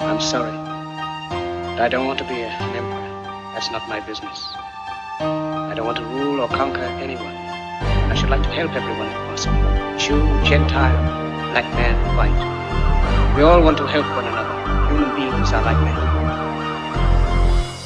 I'm sorry. But I don't want to be a- an emperor. That's not my business. I don't want to rule or conquer anyone. I should like to help everyone if possible. Jew, Gentile, black man, white. We all want to help one another. Human beings are like men.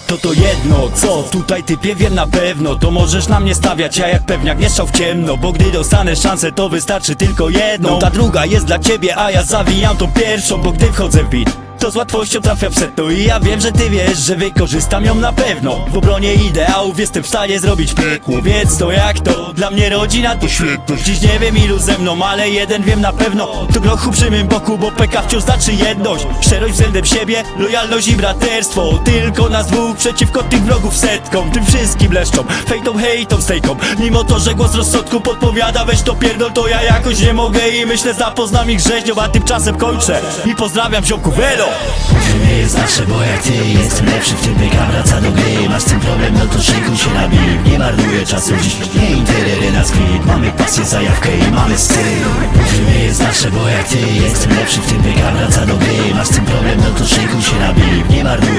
To to jedno, co tutaj typie wiem na pewno To możesz na mnie stawiać, ja jak pewniak nie w ciemno Bo gdy dostanę szansę to wystarczy tylko jedną Ta druga jest dla ciebie, a ja zawijam tą pierwszą Bo gdy wchodzę w beat to z łatwością trafia w setno I ja wiem, że ty wiesz, że wykorzystam ją na pewno. W obronie ideałów jestem w stanie zrobić piekło Wiedz to jak to, dla mnie rodzina to świetność. Dziś nie wiem ilu ze mną, ale jeden wiem na pewno. To grochu przy mym boku, bo PK wciąż znaczy jedność. Szczerość względem siebie, lojalność i braterstwo. Tylko nas dwóch przeciwko tych wrogów setkom Tym wszystkim leszczą, fejtą, hejtą, stejką Mimo to, że głos rozsądku podpowiada Weź to pierdol, to ja jakoś nie mogę I myślę zapoznam ich rzeźnią, a tymczasem kończę. I pozdrawiam ziomków, elo! Nie jest zawsze, bo jak ty jestem lepszy w tym byka wraca do gry. Masz tym problem, no to szykuj się na bit Nie marnuję czasu dziś, nie interesy nas kwit Mamy pasję, zajawkę i mamy styl. Nie jest zawsze, bo jak ty jestem lepszy w tym byka wraca do gry. Masz tym problem, no to szykuj się na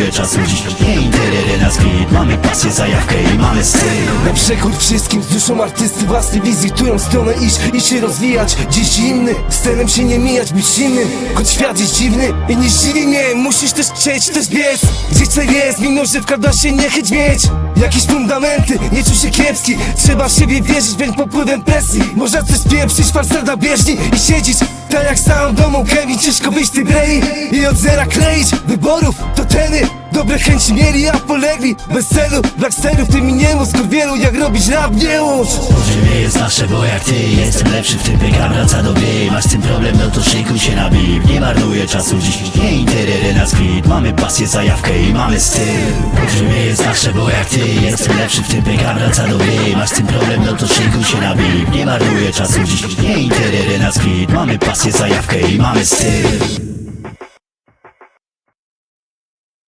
Marnuję czasu dziś, nie interesy nas Mamy pasję, zajawkę i mamy styl. Na przekór wszystkim z duszą artysty własnej wizji którą stronę iść i się rozwijać. Dziś inny, scenem się nie mijać, być innym Choć świat jest dziwny i nie zdziwi mnie Musisz też chcieć, też biec. Gdzie cel jest, mimo że wkrada się nie chyć mieć. Jakieś fundamenty, nie czuł się kiepski. Trzeba w siebie wierzyć, więc pod wpływem presji. Można coś pieprzyć, farser na bieżni I siedzieć tak jak sam domu Kevin Ciężko z tej brei i od zera kleić Wyborów to teny Dobre chęci mieli, a polegli Bez celu, blacksterów tym i nie mów jak robić rap, nie łącz Nie jest zawsze, bo jak ty jestem lepszy w tym byka wraca do gry. Masz tym problem, no to szykuj się na bit Nie marnuję czasu dziś, nie interesy nas kwit Mamy pasję, zajawkę i mamy styl. Nie jest zawsze, bo jak ty jestem lepszy w tym byka wraca do gry. Masz tym problem, no to szykuj się na bit Nie marnuję czasu dziś, nie interesy nas kwit Mamy pasję, zajawkę i mamy styl